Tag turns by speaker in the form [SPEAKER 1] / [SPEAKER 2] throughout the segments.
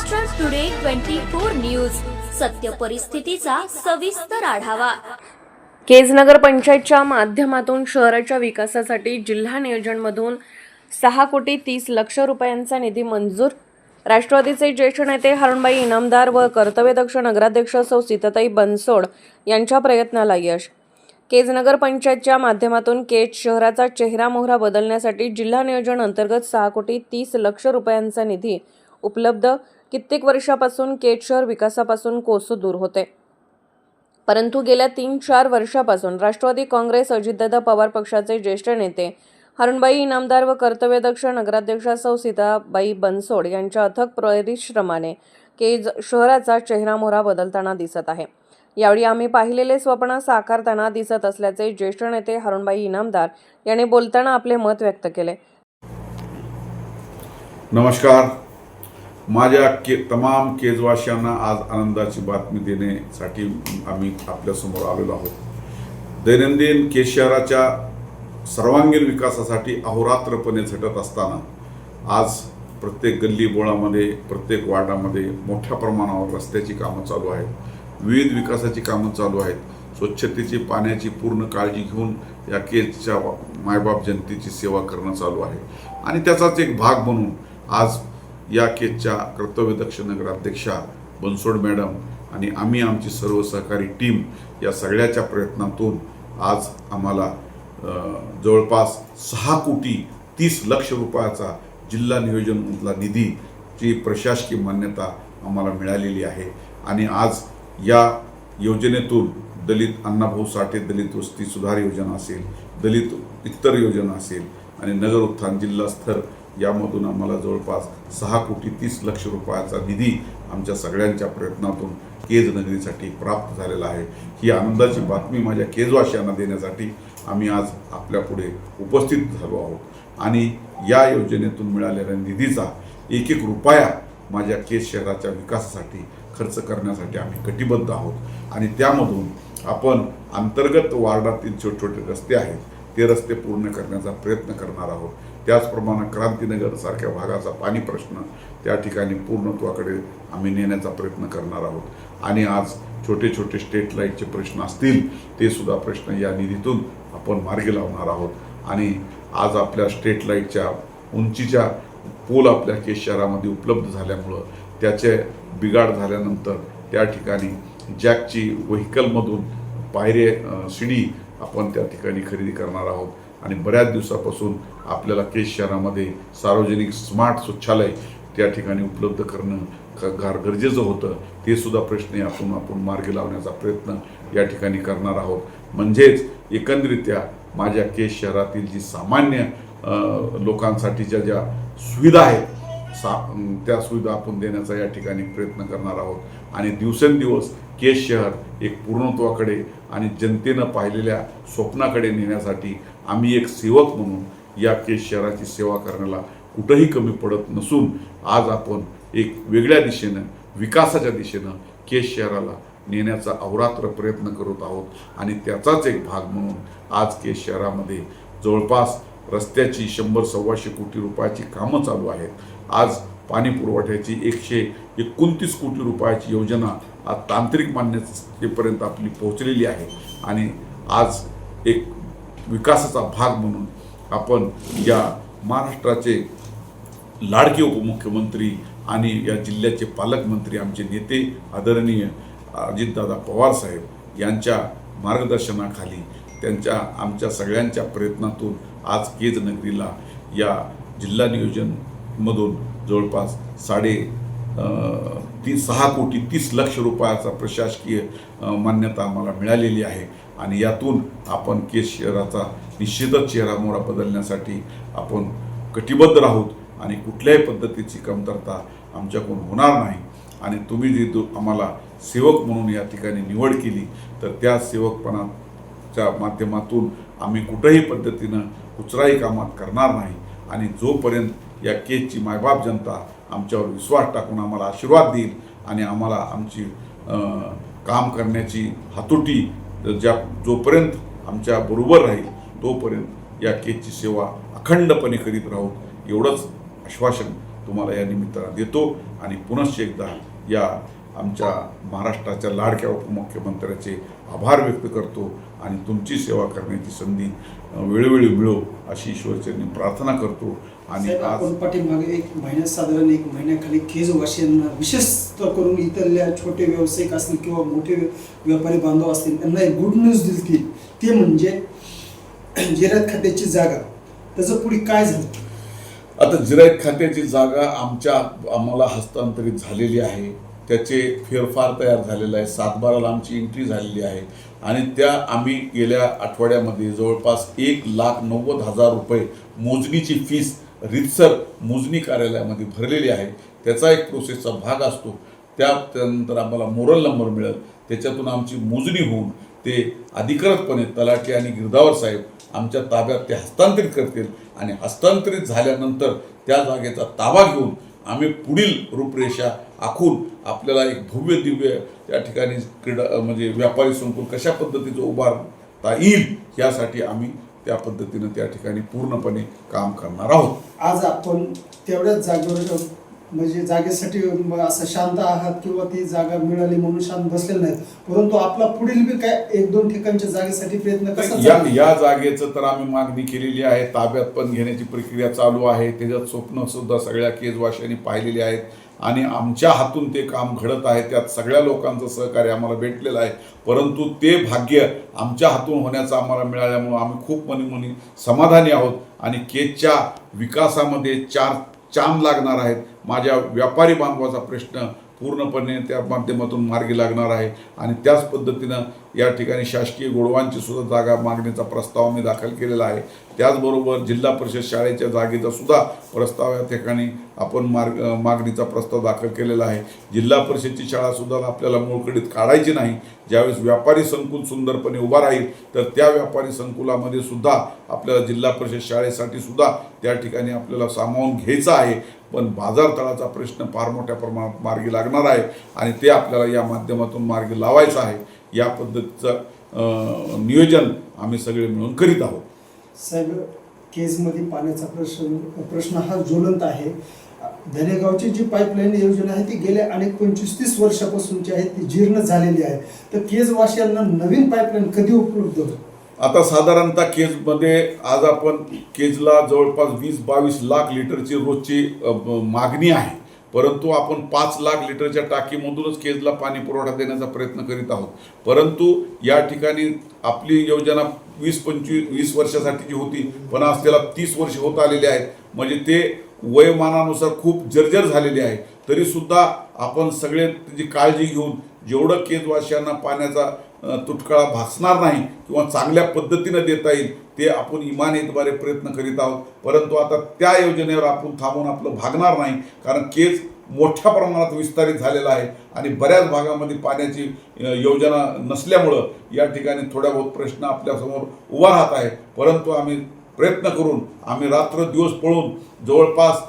[SPEAKER 1] Maharashtra today twenty four news सत्य परिस्थितीचा सविस्तर आढावा.
[SPEAKER 2] केजनगर पंचायतच्या माध्यमातून शहराच्या विकासासाठी जिल्हा नियोजनमधून सहा कोटी तीस लक्ष रुपयांचा निधी मंजूर. राष्ट्रवादीचे ज्येष्ठ नेते हरणबाई इनामदार व कर्तव्यदक्ष नगराध्यक्ष सौ सीताताई बनसोड यांच्या प्रयत्नाला यश. केजनगर पंचायतच्या माध्यमातून केज शहराचा चेहरा मोहरा बदलण्यासाठी जिल्हा नियोजन अंतर्गत सहा कोटी तीस लक्ष रुपयांचा निधी उपलब्ध कित्येक वर्षापासून केट शहर विकासापासून कोसू दूर होते. परंतु गेल्या तीन चार वर्षापासून राष्ट्रवादी काँग्रेस अजितदादा पवार पक्षाचे ज्येष्ठ नेते हरणबाई इनामदार व कर्तव्यदक्ष नगराध्यक्ष सौ सीताबाई बनसोड यांच्या अथक परिश्रमाने केज शहराचा चेहरामोहरा बदलताना दिसत आहे. यावेळी आम्ही पाहिलेले स्वप्न साकारताना दिसत असल्याचे ज्येष्ठ नेते हरणबाई इनामदार यांनी बोलताना आपले मत व्यक्त केले.
[SPEAKER 3] नमस्कार. माझ्या के तमाम केजवासियांना आज आनंदाची बातमी देण्यासाठी आम्ही आपल्यासमोर आलेलो आहोत. दैनंदिन केज शहराच्या सर्वांगीण विकासासाठी अहोरात्रपणे झटत असताना आज प्रत्येक गल्ली बोळामध्ये प्रत्येक वार्डामध्ये मोठ्या प्रमाणावर रस्त्याची कामं चालू आहेत. विविध विकासाची कामं चालू आहेत. स्वच्छतेची पाण्याची पूर्ण काळजी घेऊन या केजच्या मायबाप जनतेची सेवा करणं चालू आहे. आणि त्याचाच एक भाग म्हणून आज या केसच्या कर्तव्यदक्ष नगराध्यक्षा बनसोड मॅडम आणि आम्ही आमची सर्व सहकारी टीम या सगळ्याच्या प्रयत्नातून आज आम्हाला जवळपास सहा कोटी तीस लक्ष रुपयाचा जिल्हा नियोजनमधला निधीची प्रशासकीय मान्यता आम्हाला मिळालेली आहे. आणि आज या योजनेतून दलित अण्णाभाऊ साठे दलित वस्ती सुधार योजना असेल दलित इतर योजना असेल आणि नगर उत्थान जिल्हा स्तर यामधून आम्हाला जवळपास सहा कोटी तीस लक्ष रुपयाचा निधी आमच्या सगळ्यांच्या प्रयत्नातून केज नगरीसाठी प्राप्त झालेला आहे. ही आनंदाची बातमी माझ्या केजवासियांना देण्यासाठी आम्ही आज आपल्यापुढे उपस्थित झालो आहोत. आणि या योजनेतून मिळालेल्या निधीचा एक एक रुपया माझ्या केज शहराच्या विकासासाठी खर्च करण्यासाठी आम्ही कटिबद्ध आहोत. आणि त्यामधून आपण अंतर्गत वार्डातील छोटे छोटे रस्ते आहेत ते रस्ते पूर्ण करण्याचा प्रयत्न करणार आहोत. त्याचप्रमाणे क्रांतीनगर सारख्या भागाचा पाणी प्रश्न त्या ठिकाणी पूर्णत्वाकडे आम्ही नेण्याचा प्रयत्न करणार आहोत. आणि आज छोटे छोटे स्टेट लाईटचे प्रश्न असतील ते सुद्धा प्रश्न या निधीतून आपण मार्गी लावणार आहोत. आणि आज आपल्या स्टेट लाईटच्या उंचीच्या पोल आपल्या केस शहरामध्ये उपलब्ध झाल्यामुळं त्याचे बिघाड झाल्यानंतर त्या ठिकाणी जॅकची व्हेकलमधून पायरे शिडी आपण त्या ठिकाणी खरेदी करणार आहोत. आणि बऱ्याच दिवसापासून आपल्याला केस शहरामध्ये सार्वजनिक स्मार्ट स्वच्छालय त्या ठिकाणी उपलब्ध करणं गार गरजेचं होतं. ते सुद्धा प्रश्न आपण आपण मार्गी लावण्याचा प्रयत्न या ठिकाणी करणार आहोत. म्हणजेच एकंदरीत्या माझ्या केस शहरातील जी सामान्य लोकांसाठीच्या ज्या सुविधा आहेत सा त्या सुविधा आपण देण्याचा या ठिकाणी प्रयत्न करणार आहोत. आणि दिवसेंदिवस केस शहर एक पूर्णत्वाकडे आणि जनतेनं पाहिलेल्या स्वप्नाकडे नेण्यासाठी आम्ही एक सेवक म्हणून या केस शहराची सेवा करण्याला कुठंही कमी पडत नसून आज आपण एक वेगळ्या दिशेनं विकासाच्या दिशेनं केस शहराला नेण्याचा अहोरात्र प्रयत्न करत आहोत. आणि त्याचाच एक भाग म्हणून आज केस शहरामध्ये जवळपास रस्त्याची शंभर सव्वाशे कोटी रुपयाची कामं चालू आहेत. आज पाणी पुरवठ्याची एकशे एकोणतीस कोटी रुपयाची योजना आज तांत्रिक मान्यतेपर्यंत आपली पोहोचलेली आहे. आणि आज एक विकासाचा भाग म्हणून आपण या महाराष्ट्राचे लाडके उपमुख्यमंत्री आणि या जिल्ह्याचे पालकमंत्री आमचे नेते आदरणीय अजितदादा पवार साहेब यांच्या मार्गदर्शनाखाली त्यांच्या आमच्या सगळ्यांच्या प्रयत्नातून आज केज नगरीला या जिल्हा नियोजनमधून जवळपास साडे ती सहा कोटी तीस लक्ष रुपयाचा प्रशासकीय मान्यता आम्हाला मिळालेली आहे. आणि यातून आपण केस शहराचा निश्चितच चेहरामोहरा बदलण्यासाठी आपण कटिबद्ध राहूत आणि कुठल्याही पद्धतीची कमतरता आमच्याकडून होणार नाही. आणि तुम्ही जी दु- आम्हाला सेवक म्हणून या ठिकाणी निवड केली तर त्या सेवकपणाच्या माध्यमातून आम्ही कुठंही पद्धतीनं कुचराही कामात करणार नाही. आणि जोपर्यंत या केसची मायबाप जनता आमच्यावर विश्वास टाकून आम्हाला आशीर्वाद देईल आणि आम्हाला आमची काम करण्याची हातोटी ज्या जोपर्यंत आमच्या बरोबर राहील तोपर्यंत या केसची सेवा अखंडपणे करीत राहू. एवढंच आश्वासन तुम्हाला या निमित्तानं देतो आणि पुनश्च एकदा या आमच्या महाराष्ट्राच्या लाडक्या उपमुख्यमंत्र्याचे आभार व्यक्त करतो आणि तुमची सेवा करण्याची संधी वेळोवेळी मिळो अशी ईश्वरचरणी प्रार्थना करतो. आणि आज
[SPEAKER 4] पाठीमागे एक महिन्यात साधारण एक महिन्याखाली केजवासियांना विशेष करून इथल्या छोटे व्यावसायिक असतील किंवा मोठे व्यापारी बांधव असतील त्यांना एक गुड न्यूज दिली ते म्हणजे जिरायत खात्याची जागा. त्याचं पुढे काय झालं?
[SPEAKER 3] आता जिरायत खात्याची जागा आमच्या आम्हाला हस्तांतरित झालेली आहे. त्याचे फेरफार तयार झालेला आहे सातबाराला आमची एंट्री झालेली आहे. आणि त्या आम्ही गेल्या आठवड्यामध्ये जवळपास एक लाख नव्वद हजार रुपये मोजणीची फीस रितसर मोजणी कार्यालयामध्ये भरलेली आहे. त्याचा एक प्रोसेसचा भाग असतो. त्या त्यानंतर आम्हाला मोरल नंबर मिळेल. त्याच्यातून आमची मोजणी होऊन ते अधिकृतपणे तलाठी आणि गिरदावर साहेब आमच्या ताब्यात ते हस्तांतरित करतील. आणि हस्तांतरित झाल्यानंतर त्या जागेचा ताबा घेऊन आम्ही पुढील रूपरेषा आखून आपल्याला एक भव्य दिव्य त्या ठिकाणी क्रीडा म्हणजे व्यापारी संकुल कशा पद्धतीचं उभारता येईल यासाठी आम्ही त्या पद्धतीनं त्या ठिकाणी पूर्णपणे काम करणार आहोत.
[SPEAKER 4] आज आपण तेवढ्याच जागेवर म्हणजे जागेसाठी असं शांत आहात किंवा ती जागा मिळाली म्हणून शांत बसलेले नाहीत. परंतु आपला पुढील बी काय एक दोन ठिकाणच्या जागेसाठी प्रयत्न कसा?
[SPEAKER 3] या जागेचं तर आम्ही मागणी केलेली आहे. ताब्यात पण घेण्याची प्रक्रिया चालू आहे. त्याच्यात स्वप्न सुद्धा सगळ्या केजवाशांनी पाहिलेली आहेत. आणि आमच्या हातून ते काम घडत आहे त्यात सगळ्या लोकांचं सहकार्य आम्हाला भेटलेलं आहे. परंतु ते भाग्य आमच्या हातून होण्याचं आम्हाला मिळाल्यामुळं आम्ही खूप मनी समाधानी आहोत आणि केजच्या विकासामध्ये चार चांद लागणार आहेत. माझ्या व्यापारी बांधवाचा प्रश्न पूर्णपणे त्या माध्यमातून मार्गी लागणार आहे. आणि त्याच पद्धतीनं या ठिकाणी शासकीय गोडवांची सुद्धा जागा मागणीचा प्रस्ताव मी दाखल केलेला आहे. त्याचबरोबर जिल्हा परिषद शाळेच्या जागेचा सुद्धा प्रस्ताव या ठिकाणी आपण मार्ग मागणीचा प्रस्ताव दाखल केलेला आहे. जिल्हा परिषदची शाळासुद्धा आपल्याला मोळकडीत काढायची नाही. ज्यावेळेस व्यापारी संकुल सुंदरपणे उभा राहील तर त्या व्यापारी संकुलामध्ये सुद्धा आपल्याला जिल्हा परिषद शाळेसाठी सुद्धा त्या ठिकाणी आपल्याला सामावून घ्यायचं आहे. पण बाजारतळाचा प्रश्न फार मोठ्या प्रमाणात मार्गी लागणार आहे आणि ते आपल्याला या माध्यमातून मार्गी लावायचं आहे. या पद्धतीचं नियोजन आम्ही सगळे मिळून करीत आहोत.
[SPEAKER 4] साहेब केजमध्ये पाण्याचा प्रश्न प्रश्न हा ज्वलंत आहे. धनेगावची जी पाईपलाईन योजना आहे ती गेल्या अनेक पंचवीस तीस वर्षापासूनची आहे ती जीर्ण झालेली आहे. तर केजवासियांना नवीन पाईपलाईन कधी उपलब्ध होईल?
[SPEAKER 3] आता साधारणतः केजमध्ये आज आपण केजला जवळपास वीस बावीस लाख लिटरची रोजची मागणी आहे. परंतु आपण पाच लाख लिटरच्या टाकीमधूनच केजला पाणी पुरवठा देण्याचा प्रयत्न करीत आहोत. परंतु या ठिकाणी आपली योजना वीस पंचवीस वीस वर्षासाठीची होती पण आज त्याला तीस वर्ष होत आलेले आहेत. म्हणजे ते वयोमानानुसार खूप जर्जर झालेले आहे. तरीसुद्धा आपण सगळे त्याची काळजी घेऊन जेवढं केजवासियांना पाण्याचा तुटकळा भासणार नाही किंवा चांगल्या पद्धतीनं देता येईल ते आपण इमानीद्वारे प्रयत्न करीत आहोत. परंतु आता त्या योजनेवर आपण थांबून आपलं भागणार नाही कारण केस मोठ्या प्रमाणात विस्तारित झालेला आहे आणि बऱ्याच भागामध्ये पाण्याची योजना नसल्यामुळं या ठिकाणी थोड्या बहुत प्रश्न आपल्यासमोर उभा राहत आहे परंतु आम्ही प्रयत्न करून आम्ही रात्र दिवस पळून जवळपास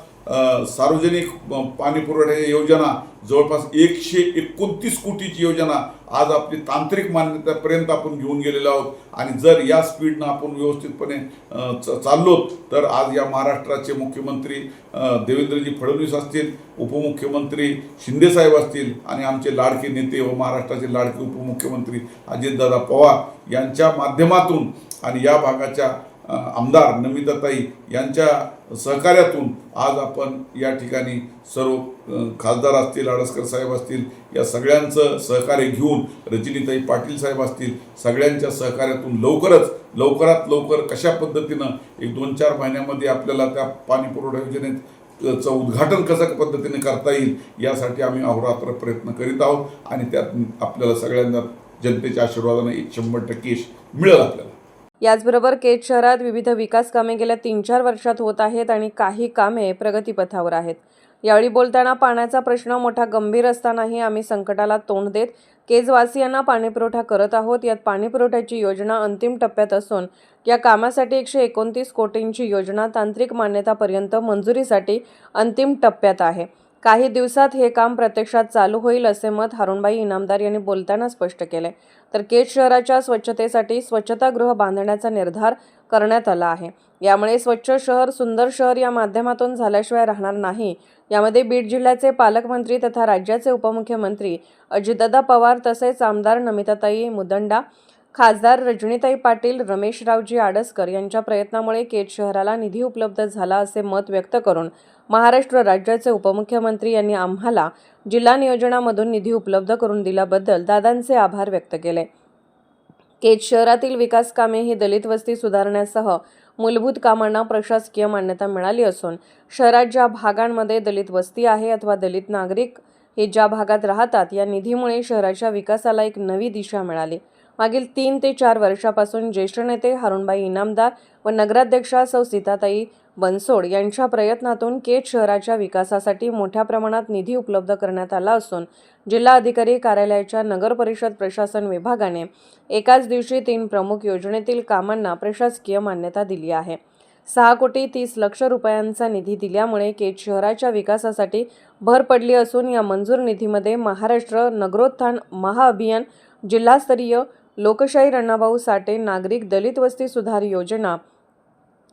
[SPEAKER 3] सार्वजनिक अ, पाणी पुरवठ्याची योजना जवळपास एकशे एकोणतीस कोटीची योजना आज आपली तांत्रिक मान्यतापर्यंत आपण घेऊन गेलेलो आहोत. आणि जर या स्पीडनं आपण व्यवस्थितपणे च- चाललो तर आज या महाराष्ट्राचे मुख्यमंत्री देवेंद्रजी फडणवीस असतील उपमुख्यमंत्री शिंदेसाहेब असतील आणि आमचे लाडके नेते व महाराष्ट्राचे लाडके उपमुख्यमंत्री अजितदादा पवार यांच्या माध्यमातून आणि या भागाच्या आमदार नमिताताई यांच्या सहकार्यातून आज आपण या ठिकाणी सर्व खासदार असतील आडसकर साहेब असतील या सगळ्यांचं सहकार्य घेऊन रजनीताई पाटील साहेब असतील सगळ्यांच्या सहकार्यातून लवकरच लवकरात लवकर कशा पद्धतीनं एक दोन चार महिन्यामध्ये आपल्याला त्या पाणी पुरवठा योजनेत चं उद्घाटन कसं पद्धतीने करता येईल यासाठी आम्ही अहोरात्र प्रयत्न करीत आहोत आणि त्यात आपल्याला सगळ्यांना जनतेच्या आशीर्वादाने एक शंभर टक्के यश मिळेल आपल्याला.
[SPEAKER 2] याचबरोबर केज शहरात विविध विकास कामे गेल्या तीन चार वर्षात होत आहेत आणि काही कामे प्रगतीपथावर आहेत. यावेळी बोलताना पाण्याचा प्रश्न मोठा गंभीर असतानाही आम्ही संकटाला तोंड देत केजवासियांना पाणीपुरवठा करत आहोत. यात पाणीपुरवठ्याची योजना अंतिम टप्प्यात असून या कामासाठी एकशे एकोणतीस कोटींची योजना तांत्रिक मान्यतापर्यंत मंजुरीसाठी अंतिम टप्प्यात आहे. काही दिवसात हे काम प्रत्यक्षात चालू होईल असे मत हारुणबाई इनामदार यांनी बोलताना स्पष्ट केले. तर केज शहराच्या स्वच्छतेसाठी स्वच्छतागृह बांधण्याचा निर्धार करण्यात आला आहे. यामुळे स्वच्छ शहर सुंदर शहर या माध्यमातून झाल्याशिवाय राहणार नाही. यामध्ये बीड जिल्ह्याचे पालकमंत्री तथा राज्याचे उपमुख्यमंत्री अजितदादा पवार तसेच आमदार नमिताताई मुदंडा खासदार रजनीताई पाटील रमेशरावजी आडसकर यांच्या प्रयत्नामुळे केज शहराला निधी उपलब्ध झाला असे मत व्यक्त करून महाराष्ट्र राज्याचे उपमुख्यमंत्री यांनी आम्हाला जिल्हा नियोजनामधून निधी उपलब्ध करून दिल्याबद्दल दादांचे आभार व्यक्त केले. केज शहरातील विकास कामे ही दलित वस्ती सुधारण्यासह मूलभूत कामांना प्रशासकीय मान्यता मिळाली असून शहरात ज्या भागांमध्ये दलित वस्ती आहे अथवा दलित नागरिक हे ज्या भागात राहतात या निधीमुळे शहराच्या विकासाला एक नवी दिशा मिळाली. मागील तीन ते चार वर्षापासून ज्येष्ठ नेते हारुणबाई इनामदार व नगराध्यक्षा सौ सीताताई बनसोड यांच्या प्रयत्नातून केज शहराच्या विकासासाठी मोठ्या प्रमाणात निधी उपलब्ध करण्यात आला असून जिल्हा अधिकारी कार्यालयाच्या नगर परिषद प्रशासन विभागाने एकाच दिवशी तीन प्रमुख योजनेतील कामांना प्रशासकीय मान्यता दिली आहे. सहा कोटी तीस लक्ष रुपयांचा निधी दिल्यामुळे केज शहराच्या विकासासाठी भर पडली असून या मंजूर निधीमध्ये महाराष्ट्र नगरोत्थान महाअभियान जिल्हास्तरीय लोकशाही अण्णाभाऊ साठे नागरिक दलित वस्ती सुधार योजना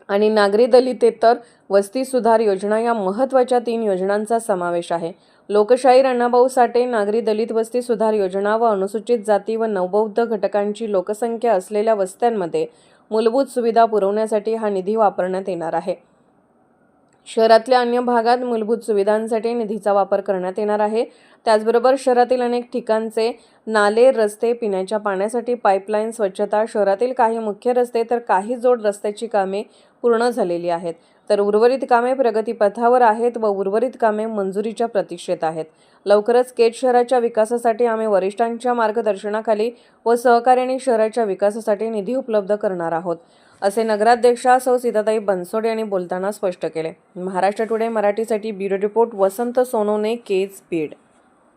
[SPEAKER 2] आणि नागरी दलितेतर वस्ती सुधार योजना या महत्त्वाच्या तीन योजनांचा समावेश आहे. लोकशाहीर अण्णाभाऊ साठे नागरी दलित वस्ती सुधार योजना व अनुसूचित जाती व नवबौद्ध घटकांची लोकसंख्या असलेल्या वस्त्यांमध्ये मूलभूत सुविधा पुरवण्यासाठी हा निधी वापरण्यात येणार आहे. शहरातल्या अन्य भागात मूलभूत सुविधांसाठी निधीचा वापर करण्यात येणार आहे. त्याचबरोबर शहरातील अनेक ठिकाणचे नाले रस्ते पिण्याच्या पाण्यासाठी पाईपलाईन स्वच्छता शहरातील काही मुख्य रस्ते तर काही जोड रस्त्याची कामे पूर्ण झालेली आहेत. तर उर्वरित कामे प्रगतीपथावर आहेत व उर्वरित कामे मंजुरीच्या प्रतीक्षेत आहेत. लवकरच केज शहराच्या विकासासाठी आम्ही वरिष्ठांच्या मार्गदर्शनाखाली व सहकार्याने शहराच्या विकासासाठी निधी उपलब्ध करणार आहोत. असे नगराध्यक्षा सौ सीताताई बनसोड यांनी बोलताना स्पष्ट केले. महाराष्ट्र टुडे मराठीसाठी ब्युरो रिपोर्ट वसंत सोनवणे केज बीड